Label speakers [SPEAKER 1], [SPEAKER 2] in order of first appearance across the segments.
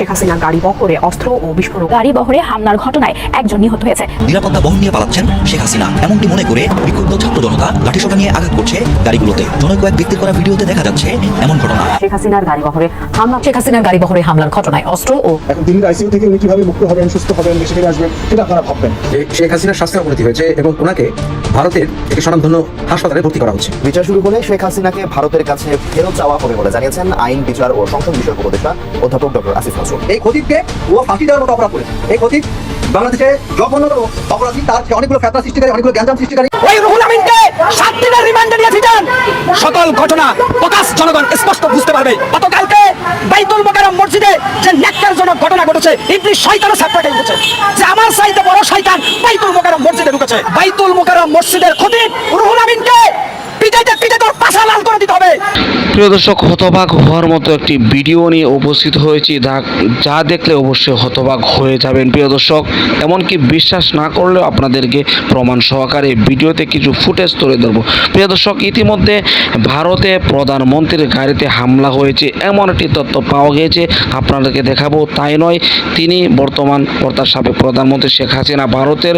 [SPEAKER 1] শেখ হাসিনা গাড়ি বহরে অস্ত্র ও বিস্ফোরক
[SPEAKER 2] গাড়ি বহরে হামলার ঘটনায় একজন নিহত হয়েছে।
[SPEAKER 3] নিরাপত্তা বহন নিয়ে পালাচ্ছেন শেখ হাসিনা। এমনটি মনে করে বিক্ষুব্ধ ছাত্র জনতা লাঠিসোঁটা নিয়ে আঘাত করছে গাড়িগুলোতে। জনৈক কয়েক ব্যক্তির করা ভিডিওতে দেখা যাচ্ছে এমন ঘটনা।
[SPEAKER 1] শেখ হাসিনার গাড়ি বহরে হামলা শেখ হাসিনার গাড়ি বহরে হামলার ঘটনায় অস্ত্র ও
[SPEAKER 4] এখন দিল্লির আইসিইউ থেকে উনি কীভাবে মুক্ত হবেন সুস্থ হবেন দেশে ফিরে আসবেন সেটা আপনারা ভাববেন।
[SPEAKER 5] শেখ হাসিনার স্বাস্থ্যের অবনতি হয়েছে এবং ওনাকে ভারতের একটি স্বনামধন্য হাসপাতালে ভর্তি করা হচ্ছে।
[SPEAKER 6] বিচার শুরু হলে শেখ হাসিনাকে ভারতের কাছে ফেরত চাওয়া হবে বলে জানিয়েছেন আইন বিচার ও সংসদ বিষয়ক উপদেষ্টা অধ্যাপক ডক্টর আসিফ নজরুল
[SPEAKER 5] এই খতিবকে ও ফাঁসি দেওয়ার মতো অপরাধ করেছে। এই খতিব বাংলাদেশে জঘন্যতম অপরাধী, তার অনেকগুলো ফেতনা সৃষ্টিকারী, অনেকগুলো জ্ঞানজাম সৃষ্টিকারী।
[SPEAKER 7] সকল ঘটনা প্রকাশ জনগণ স্পষ্ট বুঝতে পারবে। গতকালকে বাইতুল মোকাররম মসজিদে যে ন্যাক্কারজনক ঘটনা ঘটেছে, ইবলিস শয়তানও ছাত্রকে উঠেছে। যে আমার সাইতে বড় শয়তান বাইতুল মোকাররম মসজিদে ঢুকেছে। বাইতুল মোকাররম মসজিদের খতিব রুহুল আমিনকে পিটাইতে পিটাইতে ওর পাশা লাল করে দিতে হবে
[SPEAKER 8] প্রিয় দর্শক, হতবাক হওয়ার মতো একটি ভিডিও নিয়ে উপস্থিত হয়েছি যা- দেখলে অবশ্যই হতবাক হয়ে যাবেন প্রিয় দর্শক। এমনকি বিশ্বাস না করলেও আপনাদেরকে প্রমাণ সহকারে ভিডিওতে কিছু ফুটেজ তুলে ধরবো। প্রিয় দর্শক, ইতিমধ্যে ভারতে প্রধানমন্ত্রীর গাড়িতে হামলা হয়েছে, এমন একটি তথ্য পাওয়া গিয়েছে। আপনাদেরকে দেখাবো, তাই নয়, তিনি বর্তমান অর্থাৎ সাবেক প্রধানমন্ত্রী শেখ হাসিনা ভারতের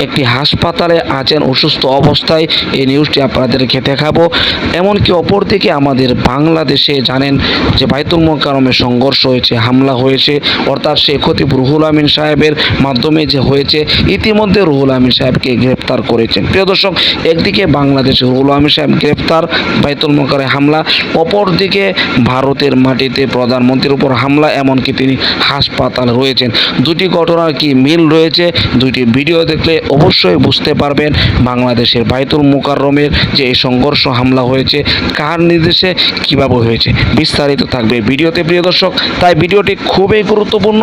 [SPEAKER 8] একটি হাসপাতালে আছেন অসুস্থ অবস্থায়। এই নিউজটি আপনাদেরকে দেখাবো। এমনকি অপরদিকে আমাদের বাংলাদেশে জানেন যে বাইতুল মোকারমে সংঘর্ষ হয়েছে, হামলা হয়েছে, অর্থাৎ সে খতিব রুহুল আমিন সাহেবের মাধ্যমে যে হয়েছে, ইতিমধ্যে রুহুল আমিন সাহেবকে গ্রেপ্তার করেছেন। প্রিয় দর্শক, একদিকে বাংলাদেশে রুহুল আমিন সাহেব গ্রেপ্তার, বাইতুল মোকারে হামলা, অপরদিকে ভারতের মাটিতে প্রধানমন্ত্রীর উপর হামলা, এমনকি তিনি হাসপাতাল রয়েছেন। দুটি ঘটনার কি মিল রয়েছে? দুটি ভিডিও দেখলে অবশ্যই বুঝতে পারবেন বাংলাদেশের বাইতুল মোকাররমের যে এই সংঘর্ষ, হামলা হয়েছে, কার নির্দেশে কীভাবে হয়েছে বিস্তারিত থাকবে ভিডিওতে, প্রিয় দর্শক। তাই ভিডিওটি খুবই গুরুত্বপূর্ণ,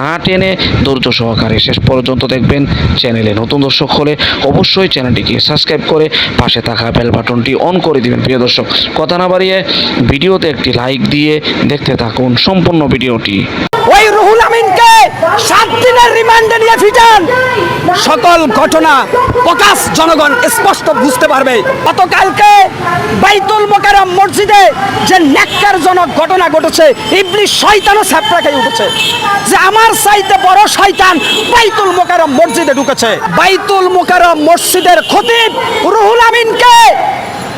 [SPEAKER 8] না টেনে ধৈর্য সহকারে শেষ পর্যন্ত দেখবেন চ্যানেলে। নতুন দর্শক হলে অবশ্যই চ্যানেলটিকে সাবস্ক্রাইব করে পাশে থাকা বেল বাটনটি অন করে দিবেন, প্রিয় দর্শক। কথা না বাড়িয়ে ভিডিওতে একটি লাইক দিয়ে দেখতে থাকুন সম্পূর্ণ ভিডিওটি।
[SPEAKER 7] ওই রুহুল আমিনকে সাত দিনের রিমান্ডে নিয়ে ফিটান। সকল ঘটনা প্রকাশ জনগণ স্পষ্ট বুঝতে পারবে। গতকালকে বাইতুল মোকাররম মসজিদে যে ন্যাক্কারজনক ঘটনা ঘটেছে, ইবলিস শয়তানও ছাত্রাকে উঠেছে। যে আমার চাইতে বড় শয়তান বাইতুল মোকাররম মসজিদে ঢুকেছে। বাইতুল মোকাররম মসজিদের খতিব রুহুল আমিনকে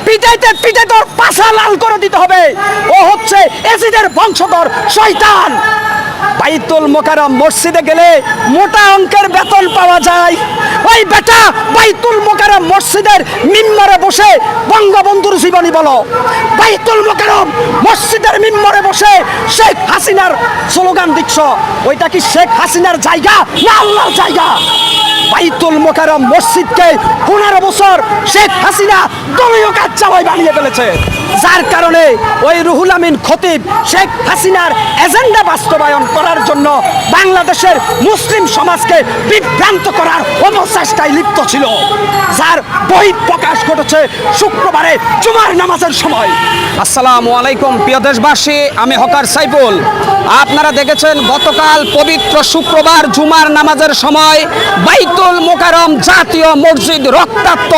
[SPEAKER 7] পিটাইতে পিটাইতে পাশা লাল করে দিতে হবে। ও হচ্ছে এসিদের বংশধর শয়তান। বাইতুল মোকাররম মসজিদে গেলে মোটা অঙ্কের বেতন পাওয়া যায়। ওই বেটা বাইতুল মোকাররম মসজিদের মিম্বরে বসে বঙ্গবন্ধুর জীবনী বলো। বাইতুল মোকাররম মসজিদের মিম্বরে বসে শেখ হাসিনার স্লোগান দিচ্ছ। ওইটা কি শেখ হাসিনার জায়গা না আল্লাহর জায়গা? বাইতুল মোকাররম মসজিদকে পনেরো বছর শেখ হাসিনা দলীয় কাজ চাওয়াই বানিয়ে ফেলেছে যার কারণে ওই রুহুল আমিন খতিব শেখ হাসিনার এজেন্ডা বাস্তবায়ন করার জন্য বাংলাদেশের মুসলিম সমাজকে বিভ্রান্ত করার অপচেষ্টায় লিপ্ত ছিল। যার বই প্রকাশ ঘটেছে শুক্রবারে জুমার নামাজের সময়। আসসালামু আলাইকুম, প্রিয় দেশবাসী, আমি হকার সাইফুল। আপনারা দেখেছেন গতকাল পবিত্র শুক্রবার জুমার নামাজের সময় বাইতুল মোকারম জাতীয় মসজিদ রক্তাক্ত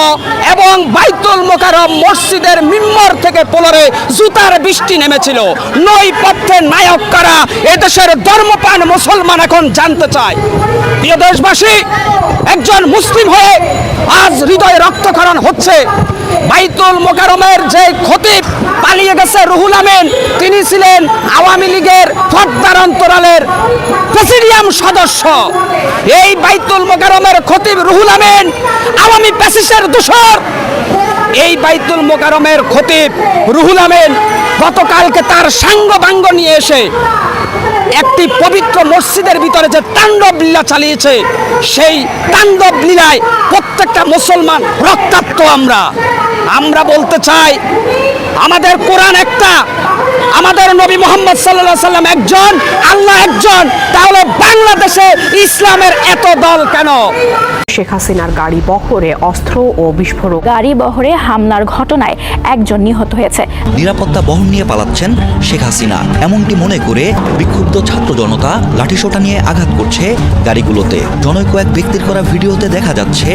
[SPEAKER 7] এবং বাইতুল মোকারম মসজিদের মিম্বর থেকে পোলরে জুতার বৃষ্টি নেমেছিল। নই পথে নায়ক কারা? এদেশের ধর্মপান মুসলমান এখন জানতে চায়। প্রিয় দেশবাসী, একজন মুসলিম হয়ে আজ হৃদয় রক্তক্ষরণ হচ্ছে। বাইতুল মোকারমের যে খতিব পালিয়ে গেছে রুহুল আমিন, তিনি ছিলেন আওয়ামী লীগের ফর্দার অন্তরালের প্রেসিডিয়াম সদস্য। এই বাইতুল মোকারমের খতিব রুহুল আমিন আওয়ামী প্যাসিসের দোষর এই বাইতুল মোকারমের খতিব রুহুল আমিন গতকালকে তার সাঙ্গ বাঙ্গ নিয়ে এসে একটি পবিত্র মসজিদের ভিতরে যে তাণ্ডব লীলা চালিয়েছে, সেই তাণ্ডব লীলায় প্রত্যেকটা মুসলমান রক্তাক্ত আমরা। আমরা বলতে চাই, আমাদের কোরআন একটা আমাদের নবী মোহাম্মদ সাল্লাহ সাল্লাম একজন আল্লাহ একজন। তাহলে বাংলাদেশে ইসলামের এত দল কেন?
[SPEAKER 9] শেখ হাসিনার গাড়ি বহরে অস্ত্র ও বিস্ফোরক।
[SPEAKER 2] গাড়ি বহরে হামলার ঘটনায় একজন নিহত হয়েছে।
[SPEAKER 3] নিরাপত্তা বহন নিয়ে পালাচ্ছেন শেখ হাসিনা। এমনটি মনে করে বিক্ষুব্ধ ছাত্র জনতা লাঠিসোঁটা নিয়ে আঘাত করছে গাড়িগুলোতে। জনৈক এক ব্যক্তির করা ভিডিওতে দেখা যাচ্ছে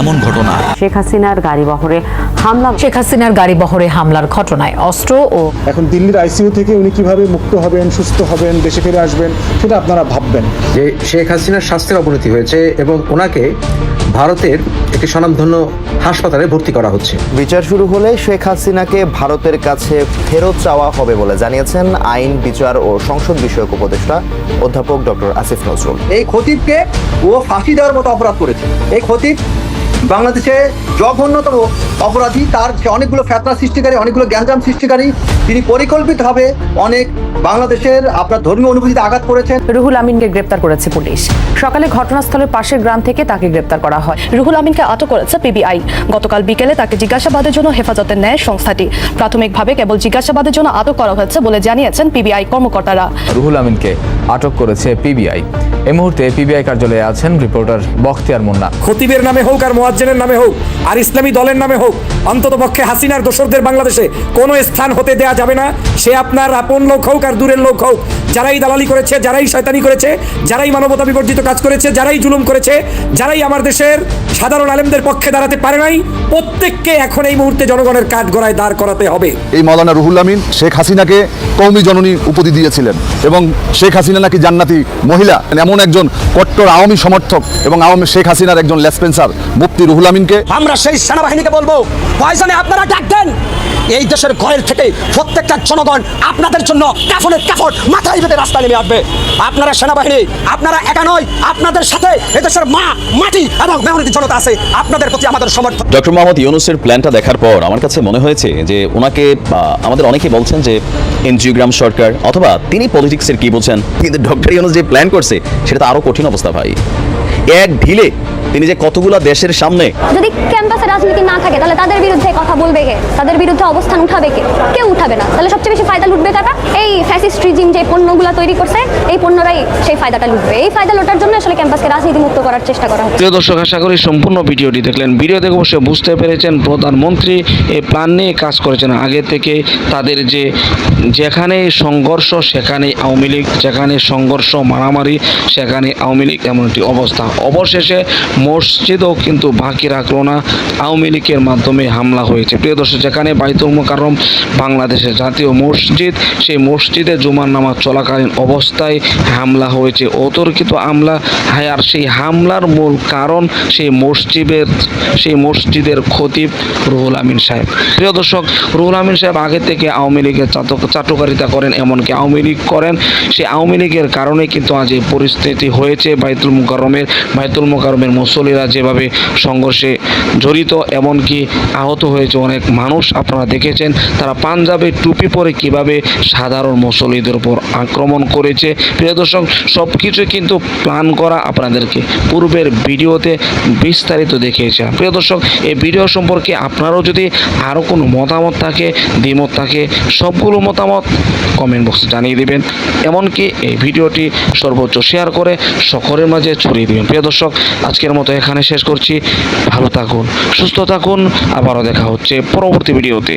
[SPEAKER 3] এমন ঘটনা।
[SPEAKER 1] শেখ হাসিনার গাড়ি বহরে হামলা শেখ হাসিনার গাড়ি বহরে হামলার ঘটনায় অস্ত্র ও
[SPEAKER 4] এখন দিল্লির আইসিইউ থেকে উনি কীভাবে মুক্ত হবেন সুস্থ হবেন দেশে ফিরে আসবেন সেটা আপনারা ভাববেন।
[SPEAKER 10] যে শেখ হাসিনার স্বাস্থ্যের অবনতি হয়েছে এবং ওনাকে ভারতের একটি স্বনামধন্য হাসপাতালে ভর্তি করা হচ্ছে।
[SPEAKER 6] বিচার শুরু হলে শেখ হাসিনাকে ভারতের কাছে ফেরত চাওয়া হবে বলে জানিয়েছেন আইন বিচার ও সংসদ বিষয়ক উপদেষ্টা অধ্যাপক ডক্টর আসিফ নজরুল।
[SPEAKER 5] এই খতিবকে ও ফাঁসি দেওয়ার মতো অপরাধ করেছে। এই খতিব বাংলাদেশে জঘন্যতম অপরাধী তার যে অনেকগুলো ফ্যাতনা সৃষ্টিকারী অনেকগুলো জ্ঞানজাম সৃষ্টিকারী তিনি পরিকল্পিতভাবে অনেক বাংলাদেশের আপনার ধর্মীয় অনুভূতিতে আঘাত করেছেন।
[SPEAKER 9] রুহুল আমিনকে গ্রেপ্তার করেছে পুলিশ। সকালে ঘটনাস্থলের পাশের গ্রাম থেকে তাকে গ্রেপ্তার করা হয়।
[SPEAKER 11] রুহুল আমিনকে আটক করেছে পিবিআই। গতকাল বিকেলে তাকে জিজ্ঞাসাবাদের জন্য হেফাজতে নেয় সংস্থাটি প্রাথমিকভাবে কেবল জিজ্ঞাসাবাদের জন্য আটক করা হয়েছে বলে জানিয়েছেন পিবিআই কর্মকর্তারা।
[SPEAKER 12] রুহুল আমিনকে আটক করেছে পিবিআই। এই মুহূর্তে পিবিআই কার্যালয়ে আছেন রিপোর্টার বখতিয়ার মুন্না।
[SPEAKER 7] খতিবের নামে হোক আর মোয়াজ্জেনের নামে হোক আর ইসলামী দলের নামে হোক, অন্তত পক্ষে হাসিনার দোসরদের বাংলাদেশে কোনো স্থান হতে দেয়া যাবে না। সে আপনার আপন লোক হোক আর দূরের লোক হোক, যারাই দালালি করেছে, যারাই শয়তানি করেছে, যারাই মানবতা বিবর্জিত কাজ করেছে, যারাই জুলুম করেছে, যারাই আমার দেশের সাধারণ আলেমদের পক্ষে দাঁড়াতে পারে নাই, প্রত্যেককে এখন এই মুহূর্তে জনগণের কাঠ গড়ায় দাঁড় করাতে হবে।
[SPEAKER 13] এই মৌলানা রুহুল আমিন, শেখ হাসিনাকে কৌমি জননী উপাধি দিয়েছিলেন। এবং শেখ হাসিনা নাকি জান্নাতি মহিলা এমন একজন কট্টর আওয়ামী সমর্থক এবং আওয়ামী শেখ হাসিনার একজন লেসপেন্সার মুফতি রুহুল আমিনকে।
[SPEAKER 7] আমরা সেই সেনাবাহিনীকে বলব আপনারা ডাক দেন। এই দেশের ঘরের থেকে প্রত্যেকটা জনগণ আপনাদের জন্য কাফনের কাফন মাথায় বেঁধে রাস্তায় নেমে আসবে। আপনারা সেনাবাহিনী, আপনারা একা নয়, আপনাদের সাথে এদেশের মা, মাটি এবং মেহনতি জনতা আছে। আপনাদের প্রতি আমাদের সমর্থন।
[SPEAKER 14] ডক্টর মোহাম্মদ ইউনুসের প্ল্যানটা দেখার পর আমার কাছে মনে হয়েছে যে ওনাকে আমাদের অনেকেই বলছেন যে এনজিওগ্রাম সরকার অথবা তিনি পলিটিক্সের কি বলছেন? কিন্তু ডক্টর ইউনুস যে প্ল্যান করছে, সেটা তো আরও কঠিন অবস্থা ভাই। এক ঢিলে তিনি যে কতগুলো দেশের সামনে
[SPEAKER 2] যদি ক্যাম্পাসে রাজনীতি না থাকে তাহলে তাদের বিরুদ্ধে কথা বলবে কে? তাদের বিরুদ্ধে অবস্থান উঠাবে কে? কেউ উঠাবে না। তাহলে সবচেয়ে বেশি ফায়দা লুটবে কারা? এই ফ্যাসিস্ট রিজিম যে পণ্যগুলো তৈরি করছে এই পণ্যরাই সেই ফায়দাটা লুটবে। এই ফায়দা লোটার জন্য আসলে ক্যাম্পাসকে রাজনীতি মুক্ত করার চেষ্টা করা হচ্ছে।
[SPEAKER 8] প্রিয় দর্শক আশা করি সম্পূর্ণ ভিডিওটি দেখলেন। ভিডিও দেখে অবশ্যই বুঝতে পেরেছেন প্রধানমন্ত্রী এই প্ল্যান নিয়ে কাজ করেছেন। আগে থেকে তাদের যে যেখানে সংঘর্ষ সেখানে আওয়ামী লীগ যেখানে সংঘর্ষ মারামারি সেখানে আওয়ামী লীগ এমন একটি অবস্থা। অবশেষে মসজিদও কিন্তু বাকি রাখল না। আওয়ামী লীগের মাধ্যমে হামলা হয়েছে। প্রিয় দর্শক, যেখানে বাইতুল মোকারম বাংলাদেশের জাতীয় মসজিদ, সেই মসজিদে জুমার নামাজ চলাকালীন অবস্থায় হামলা হয়েছে। অতর্কিত হামলা, আর সেই হামলার মূল কারণ সেই মসজিদের সেই মসজিদের খতিব রুহুল আমিন সাহেব। প্রিয় দর্শক, রুহুল আমিন সাহেব আগে থেকে আওয়ামী লীগের চাটুকারিতা করেন, এমনকি আওয়ামী লীগ করেন। সেই আওয়ামী লীগের কারণে কিন্তু আজ এই পরিস্থিতি হয়েছে। বাইতুল মুকাররমের বাইতুল মুকাররমের মুসল্লিরা যেভাবে সংঘর্ষে জড়িত, এমনকি আহত হয়েছে অনেক মানুষ। আপনারা দেখেছেন তারা পাঞ্জাবে টুপি পরে কীভাবে সাধারণ মুসল্লিদের উপর আক্রমণ করেছে। প্রিয় দর্শক সব কিছু কিন্তু প্ল্যান করা আপনাদেরকে পূর্বের ভিডিওতে বিস্তারিত দেখিয়েছে প্রিয় দর্শক, এই ভিডিও সম্পর্কে আপনারও যদি আরও কোনো মতামত থাকে, দ্বিমত থাকে, সবগুলো মতামত কমেন্ট বক্সে জানিয়ে দেবেন। এমনকি এই ভিডিওটি সর্বোচ্চ শেয়ার করে সকলের মাঝে ছড়িয়ে দেবেন। প্রিয় দর্শক আজকের মতো এখানে শেষ করছি। ভালো থাকুন সুস্থ থাকুন আবারও দেখা হচ্ছে পরবর্তী ভিডিওতে।